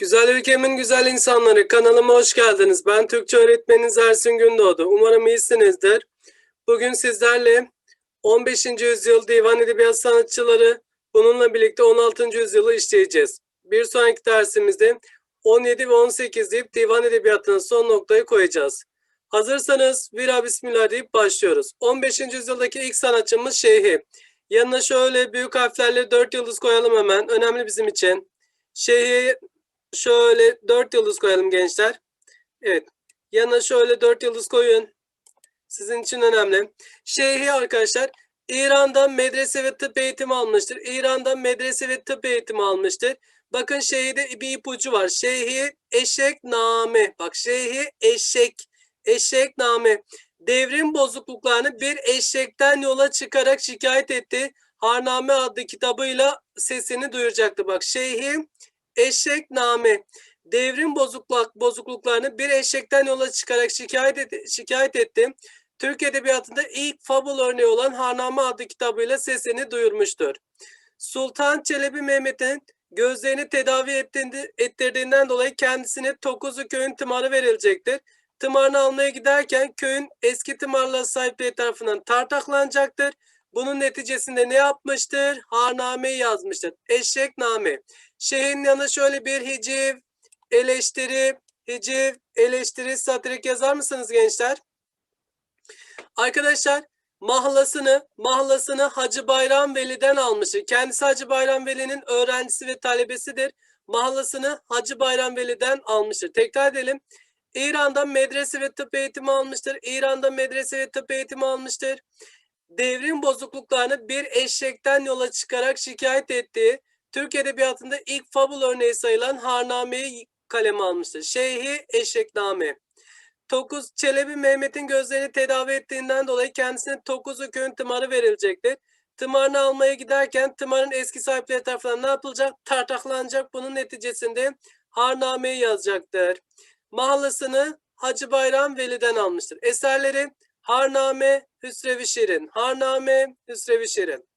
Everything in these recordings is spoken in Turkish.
Güzel ülkemin güzel insanları kanalıma hoş geldiniz. Ben Türkçe öğretmeniniz Ersin Gündoğdu. Umarım iyisinizdir. Bugün sizlerle 15. yüzyıl divan edebiyat sanatçıları bununla birlikte 16. yüzyılı işleyeceğiz. Bir sonraki dersimizde 17 ve 18 deyip divan edebiyatına son noktayı koyacağız. Hazırsanız vira bismillah deyip başlıyoruz. 15. yüzyıldaki ilk sanatçımız Şeyhi. Yanına şöyle büyük harflerle 4 yıldız koyalım hemen. Önemli bizim için. Şeyhi Şöyle dört yıldız koyalım gençler. Evet. Yanına şöyle dört yıldız koyun. Sizin için önemli. Şeyhi arkadaşlar İran'dan medrese ve tıp eğitimi almıştır. İran'dan medrese ve tıp eğitimi almıştır. Bakın şeyhide bir ipucu var. Şeyhi eşek name. Bak şeyhi eşek. Eşek name. Devrim bozukluklarını bir eşekten yola çıkarak şikayet etti. Harname adlı kitabıyla sesini duyuracaktı. Bak şeyhi Eşek name. Devrim bozukluk, bozukluklarını bir eşekten yola çıkarak şikayet, et, şikayet etti. Türk Edebiyatı'nda ilk fabul örneği olan Harname adlı kitabıyla sesini duyurmuştur. Sultan Çelebi Mehmet'in gözlerini tedavi ettiğinde, ettirdiğinden dolayı kendisine Tokuzlu köyün tımarı verilecektir. Tımarını almaya giderken köyün eski tımarla sahipleri tarafından tartaklanacaktır. Bunun neticesinde ne yapmıştır? Harnameyi yazmıştır. Eşekname. Şeyhin yanına şöyle bir hiciv, eleştiri, hiciv, eleştiri, satirik yazar mısınız gençler? Arkadaşlar mahlasını, mahlasını Hacı Bayram Veli'den almıştır. Kendisi Hacı Bayram Veli'nin öğrencisi ve talebesidir. Mahlasını Hacı Bayram Veli'den almıştır. Tekrar edelim. İran'dan medrese ve tıp eğitimi almıştır. İran'da medrese ve tıp eğitimi almıştır. Devrim bozukluklarını bir eşekten yola çıkarak şikayet ettiği Türk Edebiyatı'nda ilk fabul örneği sayılan Harname'yi kaleme almıştır. Şeyhi Eşekname. Tokuz Çelebi Mehmet'in gözlerini tedavi ettiğinden dolayı kendisine Tokuzlu köyün tımarı verilecektir. Tımarını almaya giderken tımarın eski sahipleri tarafından ne yapılacak? Tartaklanacak. Bunun neticesinde Harname'yi yazacaktır. Mahallesini Hacı Bayram Veli'den almıştır. Eserleri Harname, Hüsrev-i Şirin. Harname, Hüsrev-i Şirin.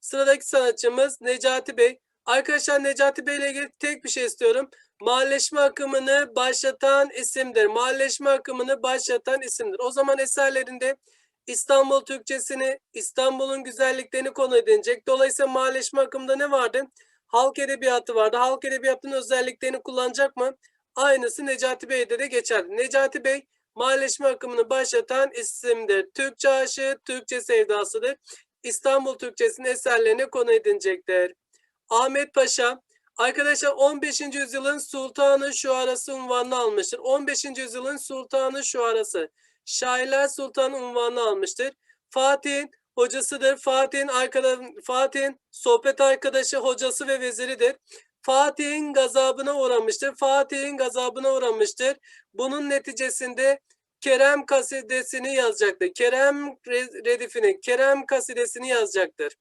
Sıradaki sanatçımız Necati Bey. Arkadaşlar Necati Bey ile ilgili tek bir şey istiyorum. Mahalleşme akımını başlatan isimdir. Mahalleşme akımını başlatan isimdir. O zaman eserlerinde İstanbul Türkçesini, İstanbul'un güzelliklerini konu edinecek. Dolayısıyla mahalleşme akımında ne vardı? Halk edebiyatı vardı. Halk edebiyatının özelliklerini kullanacak mı? Aynısı Necati Bey'de de geçer. Necati Bey mahalleşme akımını başlatan isimdir. Türkçe aşığı, Türkçe sevdasıdır. İstanbul Türkçesinin eserlerine konu edinecektir. Ahmet Paşa, arkadaşlar 15. yüzyılın sultanı şuarası unvanını almıştır. 15. yüzyılın sultanı şuarası. Şairler sultanı unvanını almıştır. Fatih'in hocasıdır. Fatih'in arkada, Fatih'in sohbet arkadaşı, hocası ve veziridir. Fatih'in gazabına uğramıştır. Fatih'in gazabına uğramıştır. Bunun neticesinde Kerem kasidesini yazacaktır. Kerem redifini, Kerem kasidesini yazacaktır.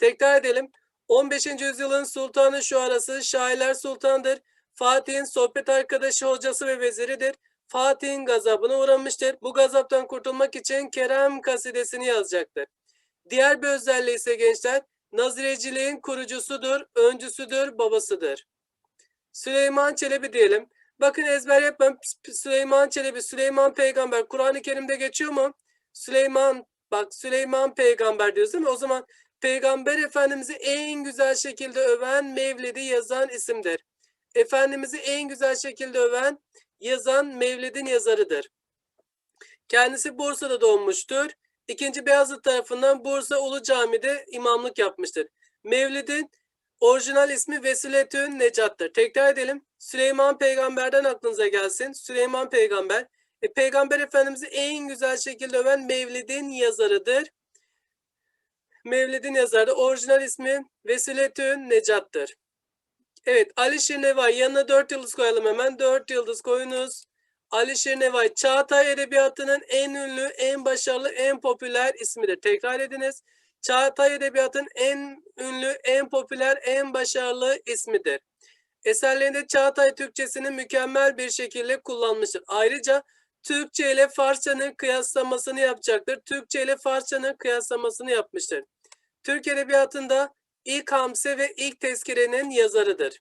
Tekrar edelim. 15. yüzyılın sultanı şu arası şairler sultandır. Fatih'in sohbet arkadaşı, hocası ve veziridir. Fatih'in gazabına uğramıştır. Bu gazaptan kurtulmak için Kerem kasidesini yazacaktır. Diğer bir özelliği ise gençler Nazireciliğin kurucusudur, öncüsüdür, babasıdır. Süleyman Çelebi diyelim. Bakın ezber yapmam. Süleyman Çelebi, Süleyman peygamber. Kur'an-ı Kerim'de geçiyor mu? Süleyman, bak Süleyman peygamber diyoruz değil mi? O zaman peygamber efendimizi en güzel şekilde öven, Mevlid'i yazan isimdir. Efendimiz'i en güzel şekilde öven, yazan Mevlid'in yazarıdır. Kendisi Bursa'da doğmuştur. İkinci Beyazıt tarafından Bursa Ulu Cami'de imamlık yapmıştır. Mevlid'in orijinal ismi Vesiletün Necat'tır. Tekrar edelim. Süleyman peygamberden aklınıza gelsin. Süleyman peygamber. E, peygamber Efendimiz'i en güzel şekilde öven Mevlid'in yazarıdır. Mevlid'in yazarı. Orijinal ismi Vesiletün Necat'tır. Evet Ali Şirnevay yanına dört yıldız koyalım hemen. Dört yıldız koyunuz. Ali Şirnevay Çağatay Edebiyatı'nın en ünlü, en başarılı, en popüler ismidir. Tekrar ediniz. Çağatay Edebiyatı'nın en ünlü, en popüler, en başarılı ismidir. Eserlerinde Çağatay Türkçesini mükemmel bir şekilde kullanmıştır. Ayrıca Türkçe ile Farsçanın kıyaslamasını yapacaktır. Türkçe ile Farsçanın kıyaslamasını yapmıştır. Türk Edebiyatı'nda ilk hamse ve ilk tezkirenin yazarıdır.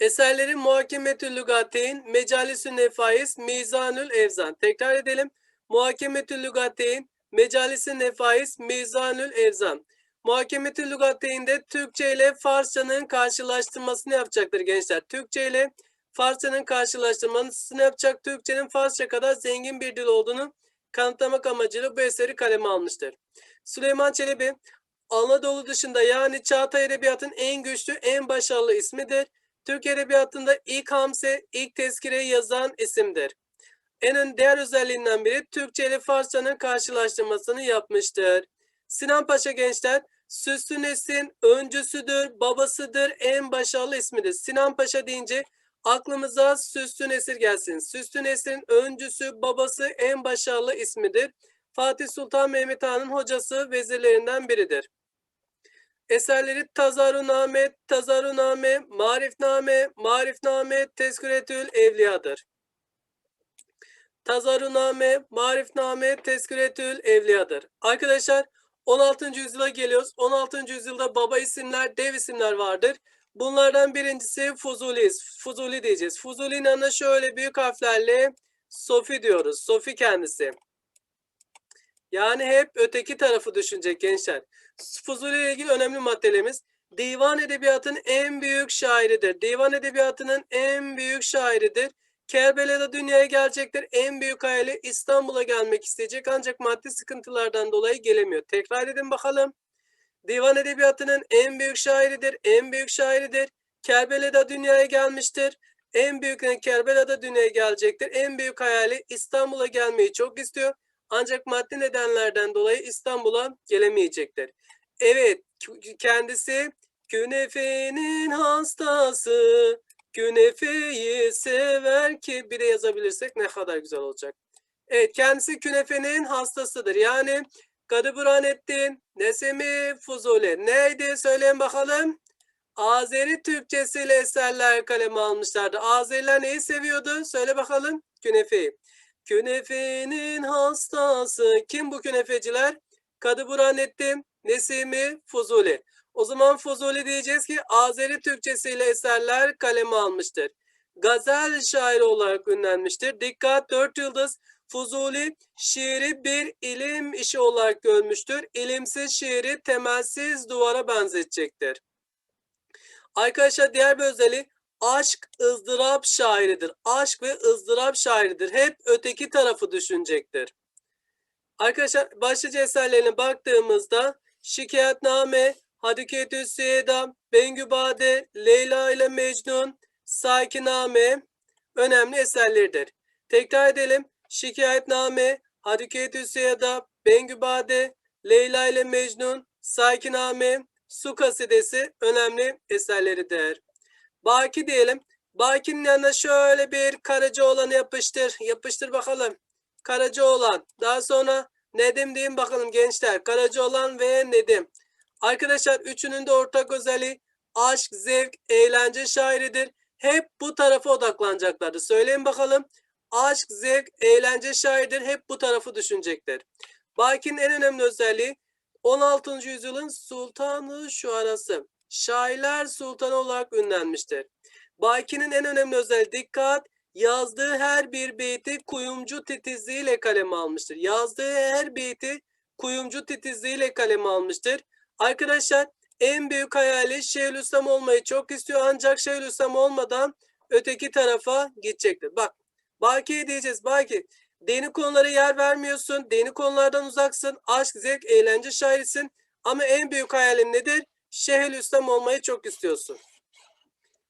Eserleri Muhakemetül Lügateyn, Mecalisü Nefais, Mizanül Evzan. Tekrar edelim. Muhakemetül Lügateyn, Mecalisü Nefais, Mizanül Evzan. Muhakemetül Lügateyn'de Türkçe ile Farsçanın karşılaştırmasını yapacaktır gençler. Türkçe ile Farsçanın karşılaştırmasını yapacak. Türkçenin Farsça kadar zengin bir dil olduğunu kanıtlamak amacıyla bu eseri kaleme almıştır. Süleyman Çelebi, Anadolu dışında yani Çağatay Edebiyat'ın en güçlü, en başarılı ismidir. Türk Edebiyatı'nda ilk hamse, ilk tezkireyi yazan isimdir. En ön diğer özelliğinden biri Türkçe ile Farsçanın karşılaştırmasını yapmıştır. Sinan Paşa gençler, Süslü Nesin öncüsüdür, babasıdır, en başarılı ismidir. Sinan Paşa deyince aklımıza Süslü Nesir gelsin. Süslü Nesir'in öncüsü, babası en başarılı ismidir. Fatih Sultan Mehmet Han'ın hocası, vezirlerinden biridir. Eserleri Tazaruname, Tazaruname, Marifname, Marifname, Tezküretül Evliya'dır. Tazaruname, Marifname, Tezküretül Evliya'dır. Arkadaşlar 16. yüzyıla geliyoruz. 16. yüzyılda baba isimler, dev isimler vardır. Bunlardan birincisi Fuzuli. Fuzuli diyeceğiz. Fuzuli'nin yanına şöyle büyük harflerle Sofi diyoruz. Sofi kendisi. Yani hep öteki tarafı düşünecek gençler. Fuzuli ile ilgili önemli maddelerimiz. Divan edebiyatının en büyük şairidir. Divan edebiyatının en büyük şairidir. Kerbela'da dünyaya gelecektir. En büyük hayali İstanbul'a gelmek isteyecek ancak maddi sıkıntılardan dolayı gelemiyor. Tekrar edin bakalım. Divan edebiyatının en büyük şairidir. En büyük şairidir. Kerbela'da dünyaya gelmiştir. En büyük Kerbela'da dünyaya gelecektir. En büyük hayali İstanbul'a gelmeyi çok istiyor. Ancak maddi nedenlerden dolayı İstanbul'a gelemeyecektir. Evet, kendisi künefenin hastası. Künefeyi sever ki bir de yazabilirsek ne kadar güzel olacak. Evet, kendisi künefenin hastasıdır. Yani Kadı Burhanettin, Nesimi Fuzuli. Neydi söyleyin bakalım. Azeri Türkçesiyle eserler kaleme almışlardı. Azeriler neyi seviyordu? Söyle bakalım. Künefeyi. Künefenin hastası. Kim bu künefeciler? Kadı Burhanettin, Nesimi, Fuzuli. O zaman Fuzuli diyeceğiz ki Azeri Türkçesiyle eserler kaleme almıştır. Gazel şairi olarak ünlenmiştir. Dikkat dört yıldız. Fuzuli şiiri bir ilim işi olarak görmüştür. İlimsiz şiiri temelsiz duvara benzetecektir. Arkadaşlar diğer bir özelliği aşk ızdırap şairidir. Aşk ve ızdırap şairidir. Hep öteki tarafı düşünecektir. Arkadaşlar başlıca eserlerine baktığımızda Şikayetname, Hadiketü Seyda, Bengübade, Leyla ile Mecnun, Sakiname önemli eserleridir. Tekrar edelim. Şikayetname, Hadiketü Seyda, Bengübade, Leyla ile Mecnun, Sakiname, Su Kasidesi önemli eserleridir. Baki diyelim. Baki'nin yanına şöyle bir Karacaoğlan'ı yapıştır. Yapıştır bakalım. Karacaoğlan. Daha sonra Nedim deyin bakalım gençler. Karacaoğlan ve Nedim. Arkadaşlar üçünün de ortak özelliği aşk, zevk, eğlence şairidir. Hep bu tarafa odaklanacaklardır. Söyleyin bakalım. Aşk, zevk, eğlence şairidir. Hep bu tarafı düşünecektir. Baki'nin en önemli özelliği 16. yüzyılın sultanı şu arası. Şairler sultanı olarak ünlenmiştir. Baki'nin en önemli özelliği dikkat yazdığı her bir beyti kuyumcu titizliğiyle kaleme almıştır. Yazdığı her beyti kuyumcu titizliğiyle kaleme almıştır. Arkadaşlar en büyük hayali Şeyhülislam olmayı çok istiyor ancak Şeyhülislam olmadan öteki tarafa gidecektir. Bak Baki diyeceğiz. Baki dini konulara yer vermiyorsun. Dini konulardan uzaksın. Aşk, zevk, eğlence şairisin. Ama en büyük hayalin nedir? Şeyhülislam olmayı çok istiyorsun.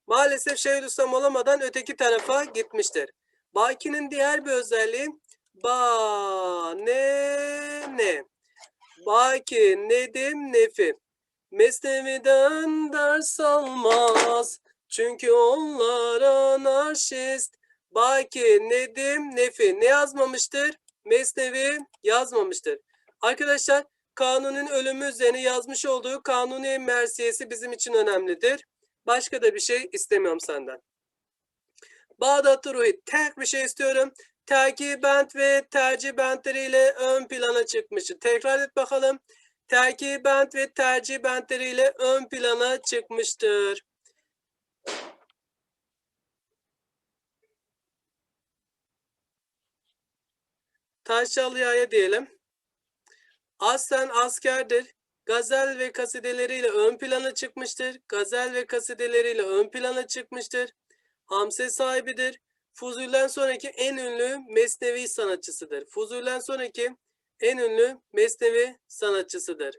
Maalesef Şeyhülislam olamadan öteki tarafa gitmiştir. Baki'nin diğer bir özelliği ba ne ne. Baki nedim nefi. Mesnevi'den ders almaz. Çünkü onlar anarşist. Baki nedim nefi. Ne yazmamıştır? Mesnevi yazmamıştır. Arkadaşlar Kanun'un ölümü üzerine yazmış olduğu Kanuni Mersiyesi bizim için önemlidir. Başka da bir şey istemiyorum senden. Bağdat Ruhi tek bir şey istiyorum terkibent ve tercibentleriyle ön plana çıkmıştır. Tekrar et bakalım. Terkibent ve tercibentleriyle ön plana çıkmıştır. Taşyalı'ya diyelim. Aslen askerdir. Gazel ve kasideleriyle ön plana çıkmıştır. Gazel ve kasideleriyle ön plana çıkmıştır. Hamse sahibidir Fuzuli'den sonraki en ünlü mesnevi sanatçısıdır. Fuzuli'den sonraki en ünlü mesnevi sanatçısıdır.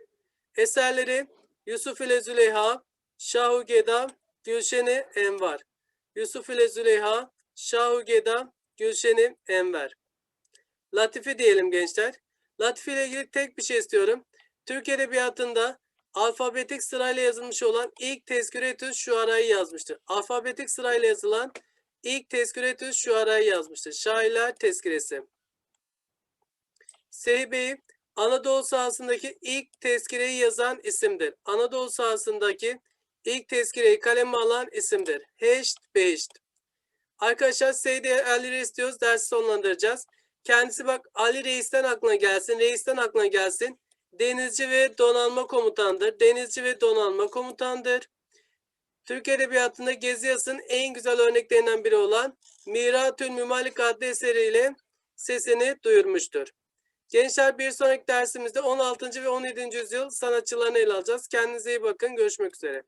Eserleri Yusuf ile Züleyha, Şahu Geda, Gülşeni Envar. Yusuf ile Züleyha, Şahu Geda, Gülşeni Enver. Latife diyelim gençler. Latife ile ilgili tek bir şey istiyorum. Türk Edebiyatı'nda alfabetik sırayla yazılmış olan ilk tezküretüs şuarayı yazmıştır. Alfabetik sırayla yazılan ilk tezküretüs şuarayı yazmıştır. Şairler tezkiresi. Seybe'yi Anadolu sahasındaki ilk tezkireyi yazan isimdir. Anadolu sahasındaki ilk tezkireyi kaleme alan isimdir. Heşt Beşt. Arkadaşlar Seydi Ali Reis diyoruz. Dersi sonlandıracağız. Kendisi bak Ali Reis'ten aklına gelsin. Reis'ten aklına gelsin. Denizci ve donanma komutandır. Denizci ve donanma komutandır. Türk Edebiyatı'nda Gezi Yası'nın en güzel örneklerinden biri olan Miratül Mümalik adlı eseriyle sesini duyurmuştur. Gençler bir sonraki dersimizde 16. ve 17. yüzyıl sanatçılarını ele alacağız. Kendinize iyi bakın. Görüşmek üzere.